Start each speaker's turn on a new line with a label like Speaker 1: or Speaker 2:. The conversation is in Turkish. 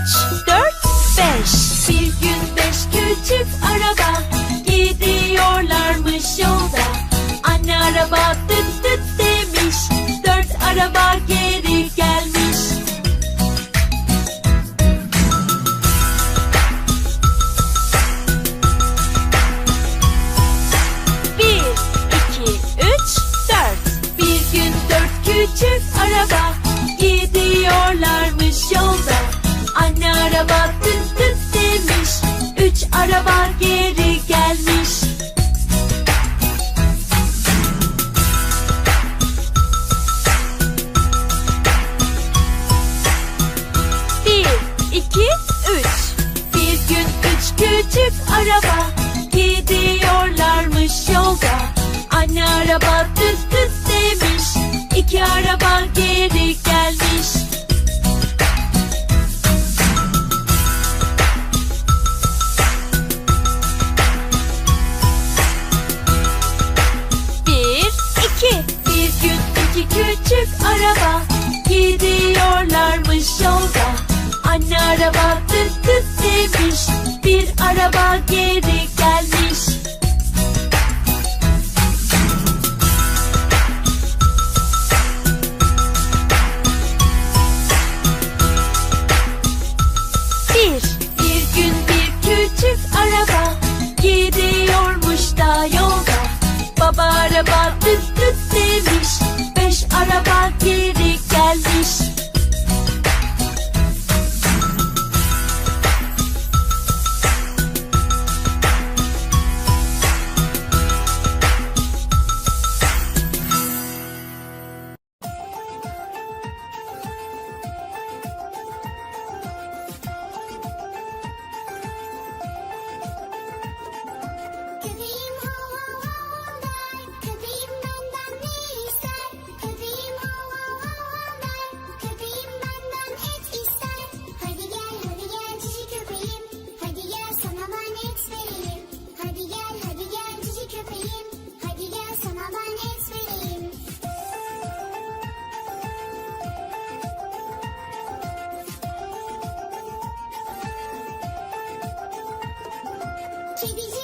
Speaker 1: much. araba Gidiyorlarmış yolda. Anne araba tıt tıt demiş İki araba geri gelmiş. Bir, iki. Bir gün iki küçük araba Gidiyorlarmış yolda. Anne araba tıt tıt demiş araba gerek Take these